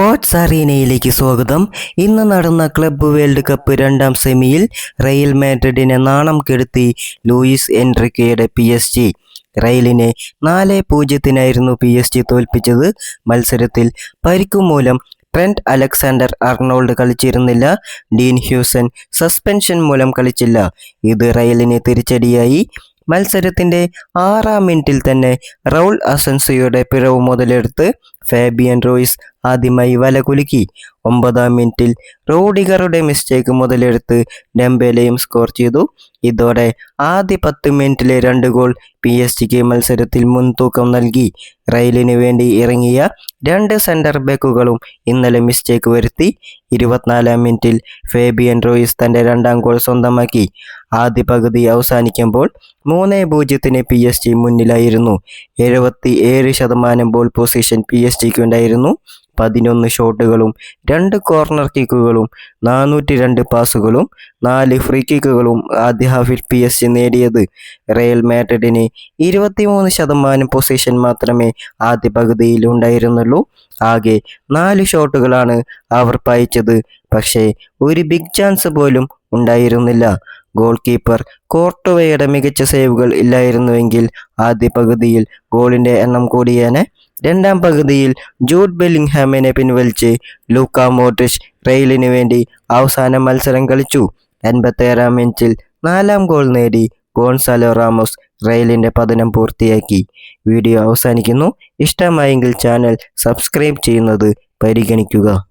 Sports അറീനയിലേക്ക് സ്വാഗതം. ഇന്ന് നടന്ന ക്ലബ്ബ് വേൾഡ് കപ്പ് രണ്ടാം സെമിയിൽ റയൽ മാഡ്രിഡിനെ നാണം കെടുത്തി ലൂയിസ് എൻട്രിക്കയുടെ പി എസ് ജി. റയലിനെ നാല് പൂജ്യത്തിനായിരുന്നു പി എസ് ജി തോൽപ്പിച്ചത്. മത്സരത്തിൽ പരിക്കു മൂലം ട്രെൻഡ് അലക്സാണ്ടർ അർണോൾഡ് കളിച്ചിരുന്നില്ല. ഡീൻ ഹ്യൂസൻ സസ്പെൻഷൻ മൂലം കളിച്ചില്ല. ഇത് റയലിന് തിരിച്ചടിയായി. മത്സരത്തിന്റെ ആറാം മിനിറ്റിൽ തന്നെ റൗൾ അസൻസിയുടെ പിഴവ് മുതലെടുത്ത് ഫാബിയൻ റോയിസ് ആദ്യമായി വല കുലുക്കി. ഒമ്പതാം മിനിറ്റിൽ റോഡിഗറുടെ മിസ്റ്റേക്ക് മുതലെടുത്ത് ഡെംബേലയും സ്കോർ ചെയ്തു. ഇതോടെ ആദ്യ പത്ത് മിനിറ്റിലെ രണ്ട് ഗോൾ പി എസ് ജിക്ക് മത്സരത്തിൽ മുൻതൂക്കം നൽകി. റെയിലിന് വേണ്ടി ഇറങ്ങിയ രണ്ട് സെന്റർ ബാക്കുകളും ഇന്നലെ മിസ്റ്റേക്ക് വരുത്തി. ഇരുപത്തിനാലാം മിനിറ്റിൽ ഫേബിയൻ റോയിസ് തന്റെ രണ്ടാം ഗോൾ സ്വന്തമാക്കി. ആദ്യ പകുതി അവസാനിക്കുമ്പോൾ മൂന്ന് പൂജ്യത്തിന് പി എസ് ജി മുന്നിലായിരുന്നു. എഴുപത്തി ഏഴ് ശതമാനം ബോൾ പൊസിഷൻ പി ജിക്ക് ഉണ്ടായിരുന്നു പതിനൊന്ന് ഷോട്ടുകളും രണ്ട് കോർണർ കിക്കുകളും നാനൂറ്റി രണ്ട് പാസുകളും നാല് ഫ്രീ കിക്കുകളും ആദ്യ ഹാഫിൽ പി എസ് ജി നേടിയത്. റയൽ മാഡ്രിഡിന് ഇരുപത്തിമൂന്ന് ശതമാനം പൊസിഷൻ മാത്രമേ ആദ്യ പകുതിയിൽ ഉണ്ടായിരുന്നുള്ളൂ. ആകെ നാല് ഷോട്ടുകളാണ് അവർ പായിച്ചത്. പക്ഷേ ഒരു ബിഗ് ചാൻസ് പോലും ഉണ്ടായിരുന്നില്ല. ഗോൾ കീപ്പർ കോർട്ടുവയുടെ മികച്ച സേവുകൾ ഇല്ലായിരുന്നുവെങ്കിൽ ആദ്യ പകുതിയിൽ ഗോളിന്റെ എണ്ണം കൂടിയേനെ രണ്ടാം പകുതിയിൽ ജൂഡ് ബെല്ലിംഗ്ഹാമിനെ പിൻവലിച്ച് ലൂക്ക മോഡ്രിച്ച് റെയിലിന് വേണ്ടി അവസാന മത്സരം കളിച്ചു. എൺപത്തേഴാം മിനിറ്റിൽ നാലാം ഗോൾ നേടി ഗോൺസാലോ റാമോസ് റെയിലിന്റെ പതനം പൂർത്തിയാക്കി. വീഡിയോ അവസാനിക്കുന്നു. ഇഷ്ടമായെങ്കിൽ ചാനൽ സബ്സ്ക്രൈബ് ചെയ്യുന്നത് പരിഗണിക്കുക.